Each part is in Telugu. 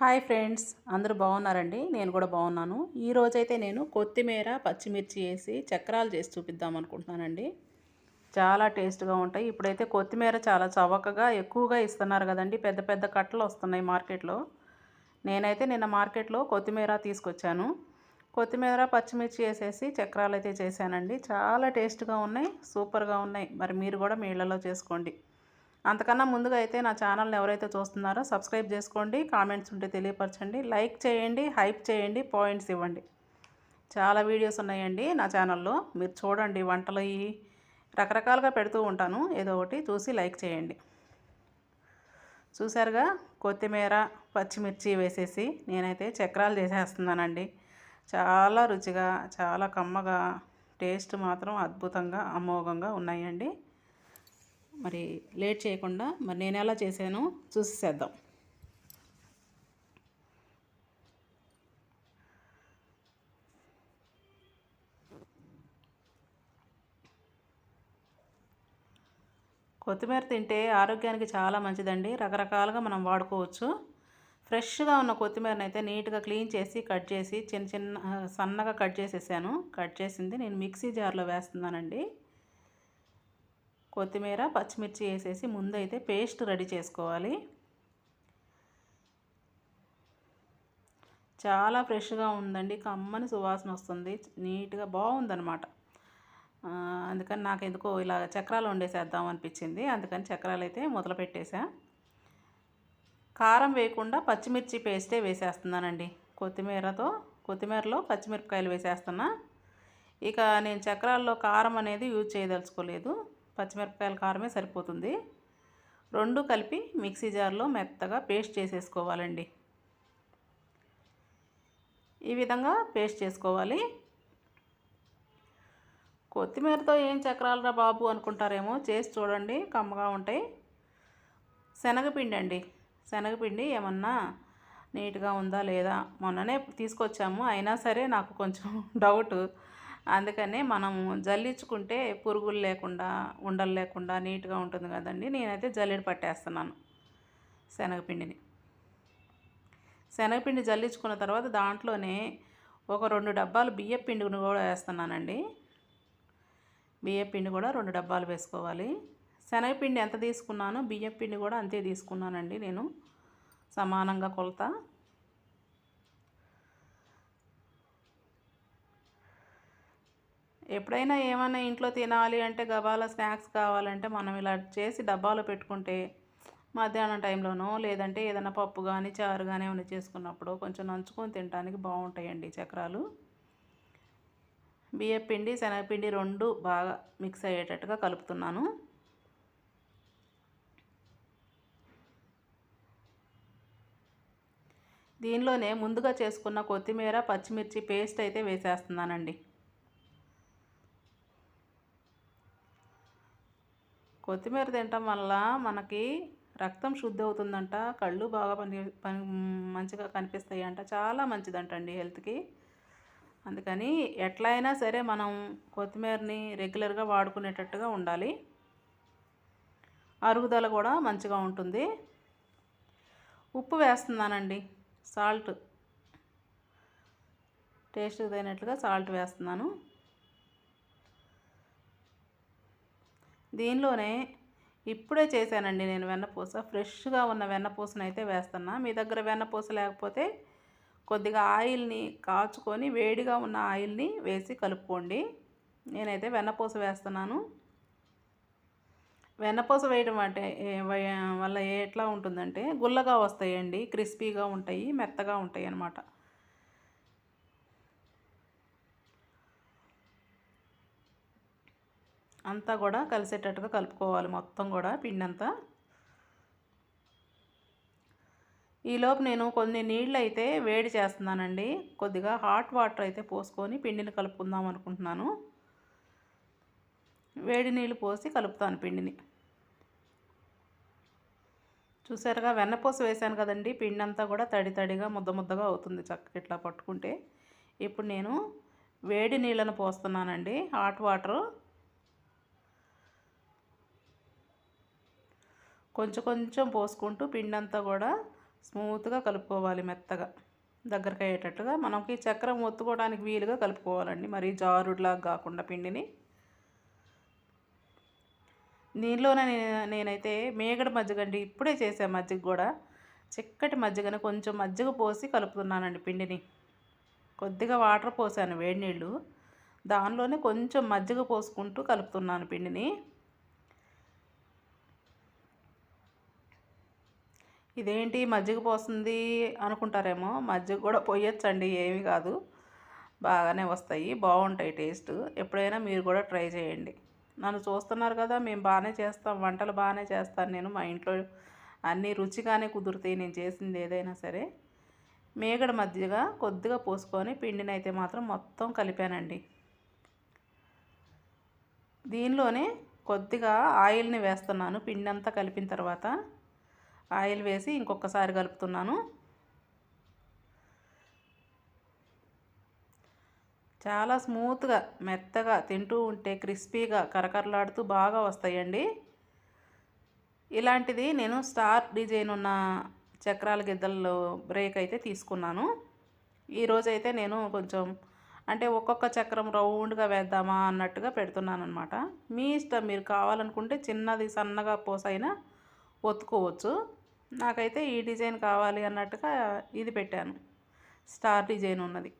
హాయ్ ఫ్రెండ్స్ అందరూ బాగున్నారండి? నేను కూడా బాగున్నాను. ఈరోజైతే నేను కొత్తిమీర పచ్చిమిర్చి వేసి చక్రాలు చేసి చూపిద్దాం అనుకుంటున్నానండి. చాలా టేస్ట్గా ఉంటాయి. ఇప్పుడైతే కొత్తిమీర చాలా చవకగా ఎక్కువగా ఇస్తున్నారు కదండి. పెద్ద పెద్ద కట్టలు వస్తున్నాయి మార్కెట్లో. నేనైతే నిన్న మార్కెట్లో కొత్తిమీర తీసుకొచ్చాను. కొత్తిమీర పచ్చిమిర్చి వేసేసి చక్రాలు అయితే చేశానండి. చాలా టేస్ట్గా ఉన్నాయి సూపర్గా ఉన్నాయి. మరి మీరు కూడా మీ ఇళ్ళలో చేసుకోండి. అంతకన్నా ముందుగా అయితే నా ఛానల్ని ఎవరైతే చూస్తున్నారో సబ్స్క్రైబ్ చేసుకోండి కామెంట్స్ ఉంటే తెలియపరచండి లైక్ చేయండి హైప్ చేయండి పాయింట్స్ ఇవ్వండి. చాలా వీడియోస్ ఉన్నాయండి నా ఛానల్లో. మీరు చూడండి వంటలు రకరకాలుగా పెడుతూ ఉంటాను. ఏదో ఒకటి చూసి లైక్ చేయండి. చూసారుగా కొత్తిమీర పచ్చిమిర్చి వేసేసి నేనైతే చక్రాలు చేసేస్తున్నానండి. చాలా రుచిగా చాలా కమ్మగా టేస్ట్ మాత్రం అద్భుతంగా అమోఘంగా ఉన్నాయండి. మరి లేట్ చేయకుండా మరి నేను ఎలా చేశానో చూసేద్దాం కొత్తిమీర తింటే ఆరోగ్యానికి చాలా మంచిదండి. రకరకాలుగా మనం వాడుకోవచ్చు. ఫ్రెష్గా ఉన్న కొత్తిమీరని అయితే నీట్గా క్లీన్ చేసి కట్ చేసి చిన్న చిన్న సన్నగా కట్ చేసేసాను. కట్ చేసింది నేను మిక్సీ జార్లో వేస్తున్నానండి. కొత్తిమీర పచ్చిమిర్చి వేసేసి ముందైతే పేస్ట్ రెడీ చేసుకోవాలి. చాలా ఫ్రెష్గా ఉందండి కమ్మని సువాసన వస్తుంది నీట్గా బాగుందనమాట అందుకని నాకు ఎందుకో ఇలా చక్రాలు వండేసేద్దాం అనిపించింది అందుకని చక్రాలు అయితే మొదలు పెట్టేశా కారం వేయకుండా పచ్చిమిర్చి పేస్టే వేసేస్తున్నానండి కొత్తిమీరతో కొత్తిమీరలో పచ్చిమిరపకాయలు వేసేస్తున్నా. ఇక నేను చక్రాల్లో కారం అనేది యూజ్ చేయదలుచుకోలేదు పచ్చిమిరపకాయల కారమే సరిపోతుంది. రెండు కలిపి మిక్సీ జార్లో మెత్తగా పేస్ట్ చేసేసుకోవాలండి. ఈ విధంగా పేస్ట్ చేసుకోవాలి. కొత్తిమీరతో ఏం చక్రాలరా బాబు అనుకుంటారేమో చేసి చూడండి కమ్మగా ఉంటాయి. శనగపిండి అండి శనగపిండి ఏమన్నా నీట్గా ఉందా లేదా? మొన్ననే తీసుకొచ్చాము అయినా సరే నాకు కొంచెం డౌట్. అందుకనే మనము జల్లించుకుంటే పురుగులు లేకుండా ఉండలు లేకుండా నీట్గా ఉంటుంది కదండి. నేనైతే జల్లెడ పట్టేస్తున్నాను శనగపిండిని. శనగపిండి జల్లించుకున్న తర్వాత దాంట్లోనే ఒక రెండు డబ్బాలు బియ్య పిండిని కూడా వేస్తున్నానండి. బియ్య పిండి కూడా రెండు డబ్బాలు వేసుకోవాలి. శనగపిండి ఎంత తీసుకున్నానో బియ్య పిండి కూడా అంతే తీసుకున్నానండి నేను. సమానంగా కొలత. ఎప్పుడైనా ఏమైనా ఇంట్లో తినాలి అంటే గబాల స్నాక్స్ కావాలంటే మనం ఇలా చేసి డబ్బాలో పెట్టుకుంటే మధ్యాహ్నం టైంలోనో లేదంటే ఏదైనా పప్పు కానీ చారు కానీ ఏమైనా చేసుకున్నప్పుడు కొంచెం నంచుకొని తినడానికి బాగుంటాయండి చక్రాలు. బియ్య పిండి శనగపిండి రెండు బాగా మిక్స్ అయ్యేటట్టుగా కలుపుతున్నాను. దీనిలోనే ముందుగా చేసుకున్న కొత్తిమీర పచ్చిమిర్చి పేస్ట్ అయితే వేసేస్తున్నానండి. కొత్తిమీర తినటం వల్ల మనకి రక్తం శుద్ధి అవుతుందంట కళ్ళు బాగా పని పని మంచిగా కనిపిస్తాయి అంట చాలా మంచిదంటండి హెల్త్కి. అందుకని ఎట్లయినా సరే మనం కొత్తిమీరని రెగ్యులర్గా వాడుకునేటట్టుగా ఉండాలి. అరుగుదల కూడా మంచిగా ఉంటుంది. ఉప్పు వేస్తున్నానండి సాల్ట్. టేస్ట్ తగినట్లుగా సాల్ట్ వేస్తున్నాను. దీనిలోనే ఇప్పుడే చేశానండి నేను వెన్నపూస. ఫ్రెష్గా ఉన్న వెన్నపూసను అయితే వేస్తున్నా. మీ దగ్గర వెన్నపూస లేకపోతే కొద్దిగా ఆయిల్ని కాచుకొని వేడిగా ఉన్న ఆయిల్ని వేసి కలుపుకోండి. నేనైతే వెన్నపూస వేస్తున్నాను. వెన్నపూస వేయడం అంటే వల్ల ఎట్లా ఉంటుందంటే గుల్లగా వస్తాయండి క్రిస్పీగా ఉంటాయి మెత్తగా ఉంటాయి అన్నమాట అంతా కూడా కలిసేటట్టుగా కలుపుకోవాలి మొత్తం కూడా పిండి అంతా ఈలోపు నేను కొన్ని నీళ్ళు అయితే వేడి చేస్తున్నానండి. కొద్దిగా హాట్ వాటర్ అయితే పోసుకొని పిండిని కలుపుకుందాం అనుకుంటున్నాను. వేడి నీళ్ళు పోసి కలుపుతాను పిండిని. చూసారుగా వెన్నపూస వేసాను కదండి. పిండి అంతా కూడా తడి తడిగా ముద్ద ముద్దగా అవుతుంది చక్కగా ఇట్లా పట్టుకుంటే. ఇప్పుడు నేను వేడి నీళ్ళను పోస్తున్నానండి. Hot water. కొంచెం కొంచెం పోసుకుంటూ పిండి అంతా కూడా స్మూత్గా కలుపుకోవాలి మెత్తగా. దగ్గరకు అయ్యేటట్టుగా మనకి చక్రం ఒత్తుకోవడానికి వీలుగా కలుపుకోవాలండి. మరి జారుడులాగా కాకుండా పిండిని. దీనిలోనే నేనైతే మేగడ మజ్జిగ అండి. ఇప్పుడే చేసా మజ్జిగ కూడా చిక్కటి మజ్జిగని కొంచెం మజ్జిగ పోసి కలుపుతున్నానండి పిండిని. కొద్దిగా వాటర్ పోసాను వేడి నీళ్ళు. దానిలోనే కొంచెం మజ్జిగ పోసుకుంటూ కలుపుతున్నాను పిండిని. ఇదేంటి మజ్జిగ పోస్తుంది అనుకుంటారేమో? మజ్జిగ కూడా పోయొచ్చండి ఏమీ కాదు. బాగానే వస్తాయి బాగుంటాయి టేస్ట్. ఎప్పుడైనా మీరు కూడా ట్రై చేయండి. నన్ను చూస్తున్నారు కదా మేము బాగానే చేస్తాం వంటలు బాగానే చేస్తాను నేను మా ఇంట్లో. అన్నీ రుచిగానే కుదురుతాయి నేను చేసింది ఏదైనా సరే. మేగడ మధ్యగా కొద్దిగా పోసుకొని పిండిని అయితే మాత్రం మొత్తం కలిపానండి. దీనిలోనే కొద్దిగా ఆయిల్ని వేస్తున్నాను పిండి అంతా కలిపిన తర్వాత. ఆయిల్ వేసి ఇంకొకసారి కలుపుతున్నాను. చాలా స్మూత్గా మెత్తగా తింటూ ఉంటే క్రిస్పీగా కరకరలాడుతూ బాగా వస్తాయండి. ఇలాంటిది నేను స్టార్ డిజైన్ ఉన్న చక్రాల గిద్దల్లో బ్రేక్ అయితే తీసుకున్నాను. ఈరోజు అయితే నేను కొంచెం అంటే ఒక్కొక్క చక్రం రౌండ్గా వేద్దామా అన్నట్టుగా పెడుతున్నాను అనమాట మీ ఇష్టం మీరు కావాలనుకుంటే చిన్నది సన్నగా పోసైనా ఒత్తుకోవచ్చు. నాకైతే ఈ డిజైన్ కావాలి అన్నట్టుగా ఇది పెట్టాను. స్టార్ డిజైన్ ఉన్నది.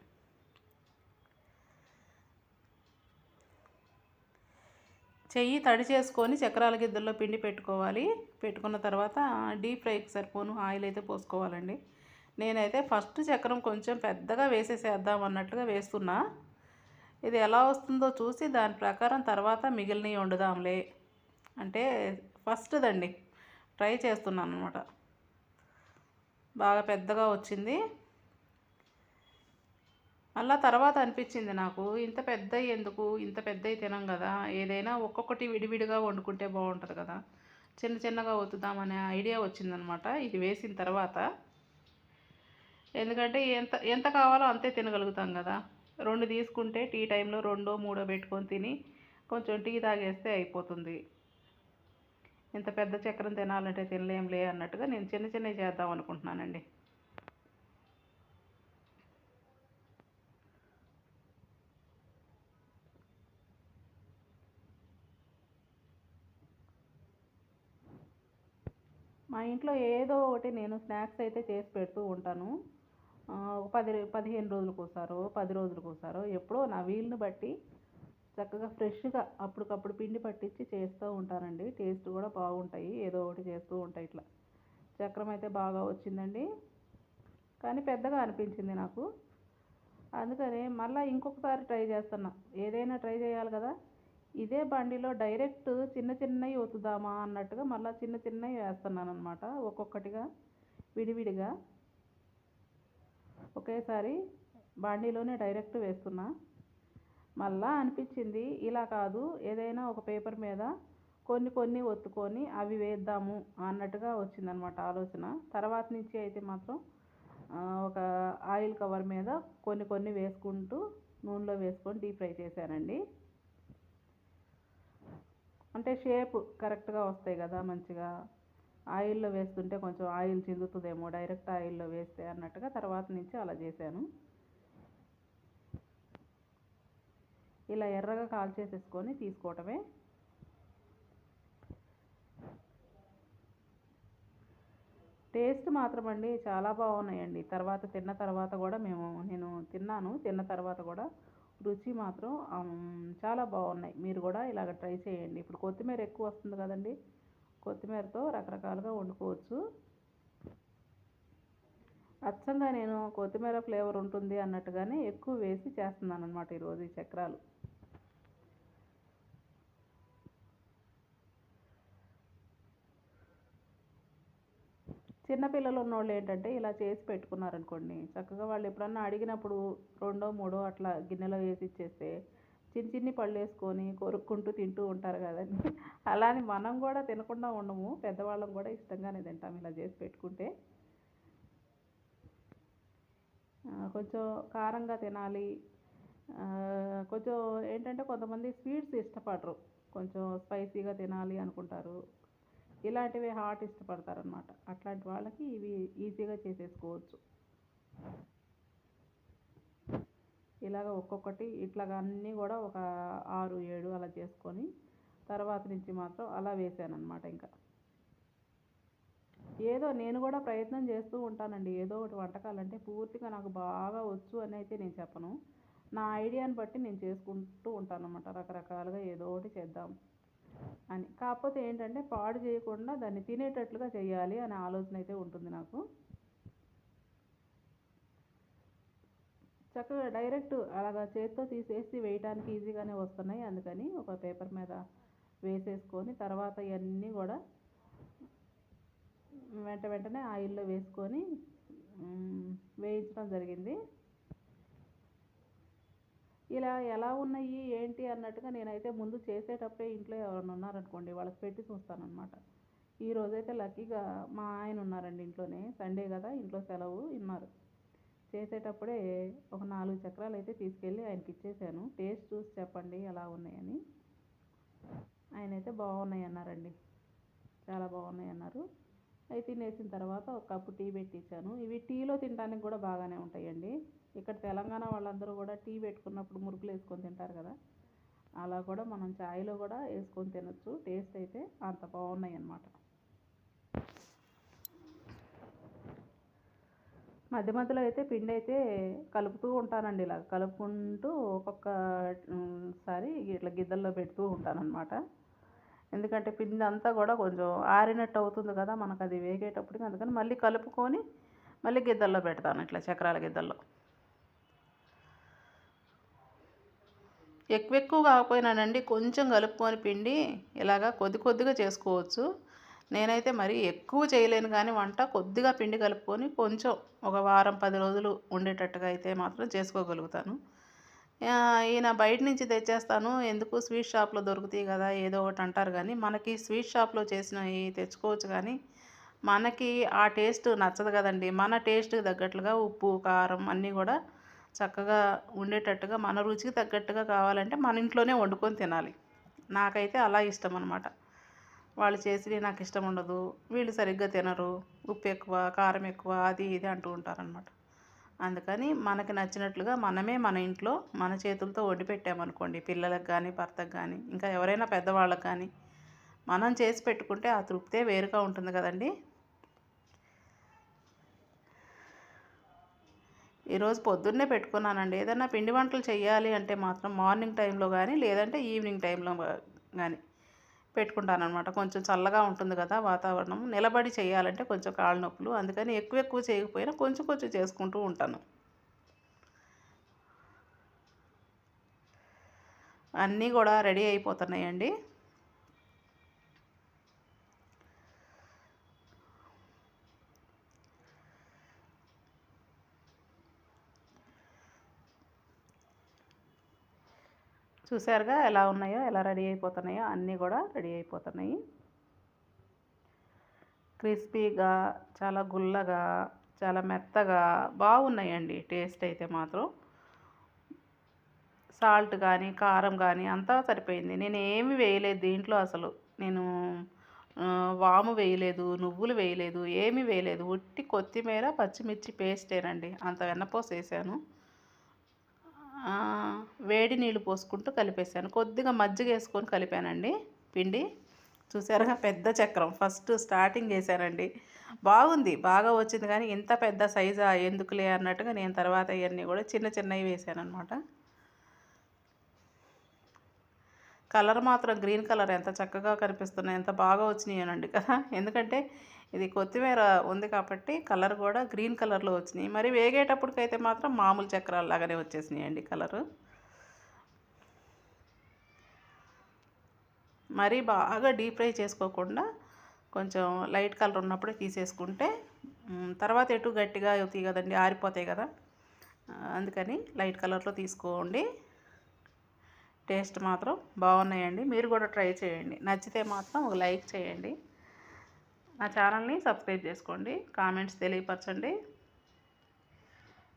చెయ్యి తడి చేసుకొని చక్రాల గిద్దల్లో పిండి పెట్టుకోవాలి. పెట్టుకున్న తర్వాత డీప్ ఫ్రైకి సరిపోను ఆయిల్ అయితే పోసుకోవాలండి. నేనైతే ఫస్ట్ చక్రం కొంచెం పెద్దగా వేసేసేద్దాం అన్నట్టుగా వేస్తున్నా. ఇది ఎలా వస్తుందో చూసి దాని ప్రకారం తర్వాత మిగిలినవి వండుదాంలే. అంటే ఫస్ట్దండి. ట్రై చేస్తున్నాను అనమాట బాగా పెద్దగా వచ్చింది. మళ్ళా తర్వాత అనిపించింది నాకు ఇంత పెద్ద ఎందుకు? ఇంత పెద్దవి తినం కదా. ఏదైనా ఒక్కొక్కటి విడివిడిగా వండుకుంటే బాగుంటుంది కదా. చిన్న చిన్నగా వద్దుదామనే ఐడియా వచ్చిందనమాట ఇది వేసిన తర్వాత. ఎందుకంటే ఎంత ఎంత కావాలో అంతే తినగలుగుతాం కదా. రెండు తీసుకుంటే టీ టైంలో రెండో మూడో పెట్టుకొని తిని కొంచెం టీ తాగేస్తే అయిపోతుంది. ఇంత పెద్ద చక్రం తినాలంటే తినలేంలే అన్నట్టుగా నేను చిన్న చిన్నవి చేద్దాం అనుకుంటున్నానండి. మా ఇంట్లో ఏదో ఒకటి నేను స్నాక్స్ అయితే చేసి పెడుతూ ఉంటాను. ఒక పది పదిహేను రోజులకు ఒకసారో పది రోజులకు ఒకసారో ఎప్పుడో నా వీలుని బట్టి చక్కగా ఫ్రెష్గా అప్పటికప్పుడు పిండి పట్టించి చేస్తూ ఉంటానండి. టేస్ట్ కూడా బాగుంటాయి. ఏదో ఒకటి చేస్తూ ఉంటాయి ఇట్లా. చక్రం అయితే బాగా వచ్చిందండి. కానీ పెద్దగా అనిపించింది నాకు. అందుకని మళ్ళీ ఇంకొకసారి ట్రై చేస్తున్నా. ఏదైనా ట్రై చేయాలి కదా. ఇదే బండిలో డైరెక్ట్ చిన్న చిన్నవి ఒత్తుదామా అన్నట్టుగా మళ్ళీ చిన్న చిన్నవి వేస్తున్నాను అనమాట ఒక్కొక్కటిగా విడివిడిగా. ఒకేసారి బాండీలోనే డైరెక్ట్ వేస్తున్నా. మళ్ళా అనిపించింది. ఇలా కాదు ఏదైనా ఒక పేపర్ మీద కొన్ని కొన్ని ఒత్తుకొని అవి వేద్దాము అన్నట్టుగా వచ్చిందనమాట ఆలోచన. తర్వాత నుంచి అయితే మాత్రం ఒక ఆయిల్ కవర్ మీద కొన్ని కొన్ని వేసుకుంటూ నూనెలో వేసుకొని డీప్ ఫ్రై చేశానండి. అంటే షేప్ కరెక్ట్గా వస్తాయి కదా మంచిగా. ఆయిల్లో వేస్తుంటే కొంచెం ఆయిల్ చిందుతుందేమో డైరెక్ట్ ఆయిల్లో వేస్తే అన్నట్టుగా తర్వాత నుంచి అలా చేశాను. ఇలా ఎర్రగా కాల్చేసేసుకొని తీసుకోవటమే. టేస్ట్ మాత్రం అండి చాలా బాగున్నాయండి. తర్వాత తిన్న తర్వాత కూడా మేము నేను తిన్నాను. తిన్న తర్వాత కూడా రుచి మాత్రం చాలా బాగున్నాయి. మీరు కూడా ఇలాగ ట్రై చేయండి. ఇప్పుడు కొత్తిమీర ఎక్కువ వస్తుంది కదండి. కొత్తిమీరతో రకరకాలుగా వండుకోవచ్చు. అచ్చంగా నేను కొత్తిమీర ఫ్లేవర్ ఉంటుంది అన్నట్టుగానే ఎక్కువ వేసి చేస్తున్నాను అనమాట ఈరోజు ఈ చక్రాలు. చిన్నపిల్లలు ఉన్నోళ్ళు ఏంటంటే ఇలా చేసి పెట్టుకున్నారనుకోండి చక్కగా వాళ్ళు ఎప్పుడన్నా అడిగినప్పుడు రెండో మూడో అట్లా గిన్నెలో వేసి ఇచ్చేస్తే చిన్న చిన్ని పళ్ళు వేసుకొని కొరుక్కుంటూ తింటూ ఉంటారు కదండి. అలా అని మనం కూడా తినకుండా ఉండము పెద్దవాళ్ళం కూడా ఇష్టంగానే తింటాం ఇలా చేసి పెట్టుకుంటే. కొంచెం కారంగా తినాలి. కొంచెం ఏంటంటే కొంతమంది స్వీట్స్ ఇష్టపడరు కొంచెం స్పైసీగా తినాలి అనుకుంటారు. ఇలాంటివి హాట్ ఇష్టపడతారనమాట అట్లాంటి వాళ్ళకి ఇవి ఈజీగా చేసేసుకోవచ్చు. ఇలాగ ఒక్కొక్కటి ఇట్లాగ అన్నీ కూడా ఒక ఆరు ఏడు అలా చేసుకొని తర్వాత నుంచి మాత్రం అలా వేసాను అనమాట ఇంకా. ఏదో నేను కూడా ప్రయత్నం చేస్తూ ఉంటానండి. ఏదో ఒకటి వంటకాలు అంటే పూర్తిగా నాకు బాగా వచ్చు అని అయితే నేను చెప్పను. నా ఐడియాని బట్టి నేను చేసుకుంటూ ఉంటాను రకరకాలుగా ఏదో ఒకటి చేద్దాం. అని. కాకపోతే ఏంటంటే పాడు చేయకుండా దాన్ని తినేటట్లుగా చేయాలి అనే ఆలోచన అయితే ఉంటుంది నాకు. చక్కగా డైరెక్ట్ అలాగా చేత్తో తీసేసి వేయడానికి ఈజీగానే వస్తున్నాయి అందుకని ఒక పేపర్ మీద వేసేసుకొని తర్వాత ఇవన్నీ కూడా వెంట వెంటనే ఆయిల్లో వేసుకొని వేయించడం జరిగింది. ఇలా ఎలా ఉన్నాయి ఏంటి అన్నట్టుగా నేనైతే ముందు చేసేటప్పుడే ఇంట్లో ఎవరైనా ఉన్నారనుకోండి వాళ్ళకి పెట్టి చూస్తానన్నమాట. ఈ రోజైతే లక్కీగా మా ఆయన ఉన్నారండి ఇంట్లోనే సండే కదా ఇంట్లో సెలవు ఉన్నారు చేసేటప్పుడే ఒక నాలుగు చక్రాలు అయితే తీసుకెళ్ళి ఆయనకి ఇచ్చేసాను. టేస్ట్ చూసి చెప్పండి ఎలా ఉన్నాయని ఆయన అయితే బాగున్నాయి అన్నారండి. చాలా బాగున్నాయి అన్నారు. అవి తినేసిన తర్వాత ఒక కప్పు టీ పెట్టించాను. ఇవి టీలో తినడానికి కూడా బాగానే ఉంటాయండి. ఇక్కడ తెలంగాణ వాళ్ళందరూ కూడా టీ పెట్టుకున్నప్పుడు మురుకులు వేసుకొని తింటారు కదా. అలా కూడా మనం చాయ్లో కూడా వేసుకొని తినొచ్చు. టేస్ట్ అయితే అంత బాగున్నాయి అన్నమాట మధ్య మధ్యలో అయితే పిండి అయితే కలుపుతూ ఉంటానండి ఇలా కలుపుకుంటూ ఒక్కొక్క సారి ఇట్లా గిద్దల్లో పెడుతూ ఉంటానన్నమాట. ఎందుకంటే పిండి అంతా కూడా కొంచెం ఆరినట్టు అవుతుంది కదా మనకు అది వేగేటప్పటికి. అందుకని మళ్ళీ కలుపుకొని మళ్ళీ గిద్దల్లో పెడతాను ఇట్లా చక్రాల గిద్దల్లో. ఎక్కువ ఎక్కువ కాకపోయినానండి కొంచెం కలుపుకొని పిండి ఇలాగా కొద్ది కొద్దిగా చేసుకోవచ్చు. నేనైతే మరీ ఎక్కువ చేయలేను కానీ వంట కొద్దిగా పిండి కలుపుకొని కొంచెం ఒక వారం పది రోజులు ఉండేటట్టుగా అయితే మాత్రం చేసుకోగలుగుతాను. ఈయన బయట నుంచి తెచ్చేస్తాను. ఎందుకు? స్వీట్ షాప్లో దొరుకుతాయి కదా ఏదో ఒకటి అంటారు కానీ మనకి స్వీట్ షాప్లో చేసినవి తెచ్చుకోవచ్చు కానీ మనకి ఆ టేస్ట్ నచ్చదు కదండి. మన టేస్ట్కి తగ్గట్లుగా ఉప్పు కారం అన్నీ కూడా చక్కగా ఉండేటట్టుగా మన రుచికి తగ్గట్టుగా కావాలంటే మన ఇంట్లోనే వండుకొని తినాలి. నాకైతే అలా ఇష్టం అనమాట వాళ్ళు చేసి నాకు ఇష్టం ఉండదు. వీళ్ళు సరిగ్గా తినరు. ఉప్పు ఎక్కువ కారం ఎక్కువ అది ఇది అంటూ ఉంటారనమాట అందుకని మనకి నచ్చినట్లుగా మనమే మన ఇంట్లో మన చేతులతో వండి పెట్టామనుకోండి పిల్లలకు కానీ భర్తకు కానీ ఇంకా ఎవరైనా పెద్దవాళ్ళకి కానీ మనం చేసి పెట్టుకుంటే ఆ తృప్తే వేరుగా ఉంటుంది కదండి. ఈరోజు పొద్దున్నే పెట్టుకున్నానండి. ఏదైనా పిండి వంటలు చేయాలి అంటే మాత్రం మార్నింగ్ టైంలో కానీ లేదంటే ఈవినింగ్ టైంలో కానీ పెట్టుకుంటాను అనమాట కొంచెం చల్లగా ఉంటుంది కదా వాతావరణం. నిలబడి చేయాలంటే కొంచెం కాళ్ళ నొప్పులు. అందుకని ఎక్కువ ఎక్కువ చేయకపోయినా కొంచెం కొంచెం చేసుకుంటూ ఉంటాను. అన్నీ కూడా రెడీ అయిపోతున్నాయండి. చూసారుగా ఎలా ఉన్నాయో ఎలా రెడీ అయిపోతున్నాయో అన్నీ కూడా రెడీ అయిపోతున్నాయి. క్రిస్పీగా చాలా గుల్లగా చాలా మెత్తగా బాగున్నాయండి టేస్ట్ అయితే మాత్రం. సాల్ట్ కానీ కారం కానీ అంతా సరిపోయింది. నేను ఏమి వేయలేదు దీంట్లో అసలు. నేను వాము వేయలేదు నువ్వులు వేయలేదు ఏమీ వేయలేదు. ఉట్టి కొత్తిమీర పచ్చిమిర్చి పేస్టేనండి. అంత వెన్నపోసేసాను వేడి నీళ్ళు పోసుకుంటూ కలిపేసాను కొద్దిగా మజ్జిగ వేసుకొని కలిపానండి. పిండి. చూసారుగా పెద్ద చక్రం. ఫస్ట్ స్టార్టింగ్ వేసానండి బాగుంది. బాగా వచ్చింది కానీ ఇంత పెద్ద సైజా ఎందుకులే అన్నట్టుగా నేను తర్వాత ఇవన్నీ కూడా చిన్న చిన్నవి వేసాను అనమాట కలర్ మాత్రం గ్రీన్ కలర్ ఎంత చక్కగా కనిపిస్తున్నాయి ఎంత బాగా వచ్చినాయనండి కదా. ఎందుకంటే ఇది కొత్తిమీర ఉంది కాబట్టి కలర్ కూడా గ్రీన్ కలర్లో వచ్చినాయి. మరి వేగేటప్పటికైతే మాత్రం మామూలు చక్రాలు లాగానే వచ్చేసినాయండి కలరు. మరీ బాగా డీప్ ఫ్రై చేసుకోకుండా కొంచెం లైట్ కలర్ ఉన్నప్పుడే తీసేసుకుంటే తర్వాత ఎటు గట్టిగా అవుతాయి కదండి ఆరిపోతాయి కదా. అందుకని లైట్ కలర్లో తీసుకోండి. టేస్ట్ మాత్రం బాగున్నాయండి. మీరు కూడా ట్రై చేయండి. నచ్చితే మాత్రం ఒక లైక్ చేయండి. నా ఛానల్ని సబ్స్క్రైబ్ చేసుకోండి కామెంట్స్ తెలియపరచండి.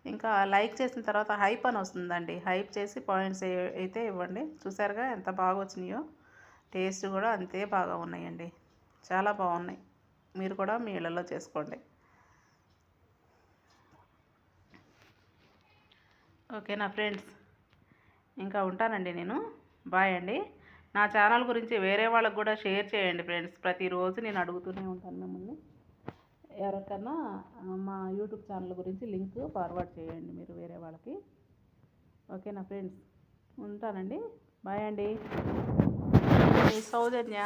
ఇంకా లైక్ చేసిన తర్వాత హైప్ అని వస్తుందండి. హైప్ చేసి పాయింట్స్ అయితే ఇవ్వండి. చూసారుగా ఎంత బాగా వచ్చినాయో. టేస్ట్ కూడా అంతే బాగా ఉన్నాయండి. చాలా బాగున్నాయి. మీరు కూడా మీ ఇళ్ళలో చేసుకోండి. ఓకేనా ఫ్రెండ్స్ ఇంకా ఉంటానండి నేను. బాయ్ అండి. నా ఛానల్ గురించి వేరే వాళ్ళకు కూడా షేర్ చేయండి ఫ్రెండ్స్. ప్రతిరోజు నేను అడుగుతూనే ఉంటాను మిమ్మల్ని. ఎవరికన్నా మా యూట్యూబ్ ఛానల్ గురించి లింక్ ఫార్వర్డ్ చేయండి మీరు వేరే వాళ్ళకి. ఓకేనా ఫ్రెండ్స్? ఉంటానండి. బాయ్ అండి. సౌజన్య.